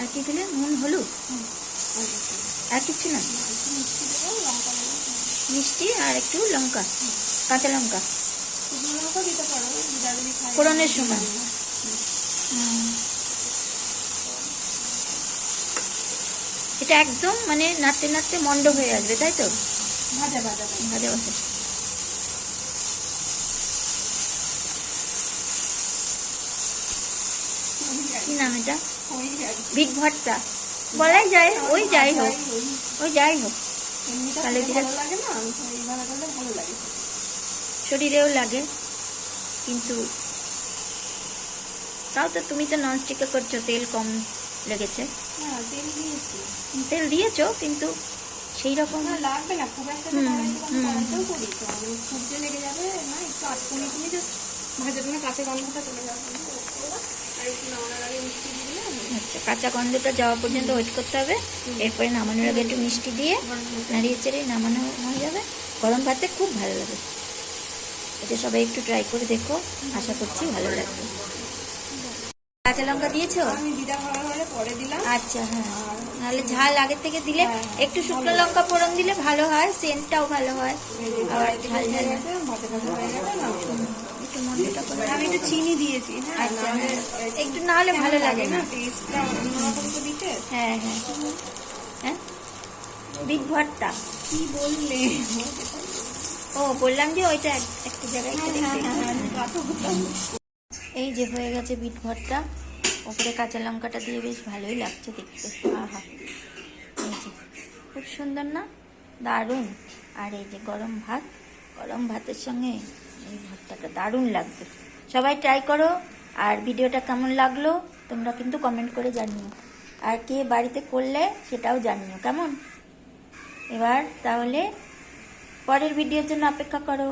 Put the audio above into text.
আর কি দিলে? নুন হলুদ? আর কিছু না? মিষ্টি আর একটু লঙ্কা কাঁচা লঙ্কা। ফোড়নের সময়। এটা একদম মানে নাড়তে নাড়তে মন্ড হয়ে আসবে তাই তো? ভাজা ভাজা। ভাজা ভাজা কি নাম এটা। বিট ভর্তা বলাই যায় ওই যাই হোক ওই যাই হোক। তাহলে শরীরেও লাগে কিন্তু তাও তো তুমি তো ননস্টিকে করছ তেল কম লেগেছে। তেল দিয়েছি। কিন্তু সেই রকম লাগবে না খুব একটা খুব যে লেগে যাবে না একটু আটকনি তুমি যে ভাজার জন্য কাঁচা গন্ধটা চলে যাবে আর একটু নামানোর আগে মিষ্টি দিয়ে দিলে আচ্ছা কাঁচা গন্ধটা যাওয়া পর্যন্ত ওয়েট করতে হবে। এরপরে নামানোর আগে একটু মিষ্টি দিয়ে নাড়িয়ে চেড়ে নামানো হয়ে যাবে। গরম ভাতে খুব ভালো লাগে। এটা সবাই একটু ট্রাই করে দেখো। আশা করছি ভালো লাগবে। কাঁচা লঙ্কা দিয়েছ? আচ্ছা হ্যাঁ। নাহলে ঝাল আগের থেকে দিলে হ্যাঁ, একটু শুকনো লঙ্কা ফোড়ন দিলে ভালো হয় সেন্টটাও ভালো হয়। আবার ঝাল ঝাল না। ভাজা ভাজা হয়ে যাবে না একটু চিনি দিয়েছি হ্যাঁ আচ্ছা একটু না হলে ভালো লাগে না টেস্টটা অন্যরকম তো দিতে হ্যাঁ হ্যাঁ। হ্যাঁ? বিট ভর্তা। কি বললে? ও বললাম যে ওইটা এক- একটা জায়গায় হ্যাঁ, হ্যাঁ, হ্যাঁ। এই যে হয়ে গেছে বিট ভর্তা। ওপরে কাঁচা লঙ্কাটা দিয়ে বেশ ভালোই লাগছে দেখতে। আহা। এই যে খুব সুন্দর না? দারুণ। আর এই যে গরম ভাত গরম ভাতের সঙ্গে এই ভর্তাটা দারুণ লাগবে। সবাই ট্রাই করো, আর ভিডিওটা কেমন লাগল তোমরা কিন্তু কমেন্ট করে জানিও। আর কে বাড়িতে করলে সেটাও জানিও, কেমন? এবার তাহলে পরের ভিডিওর জন্য অপেক্ষা করো।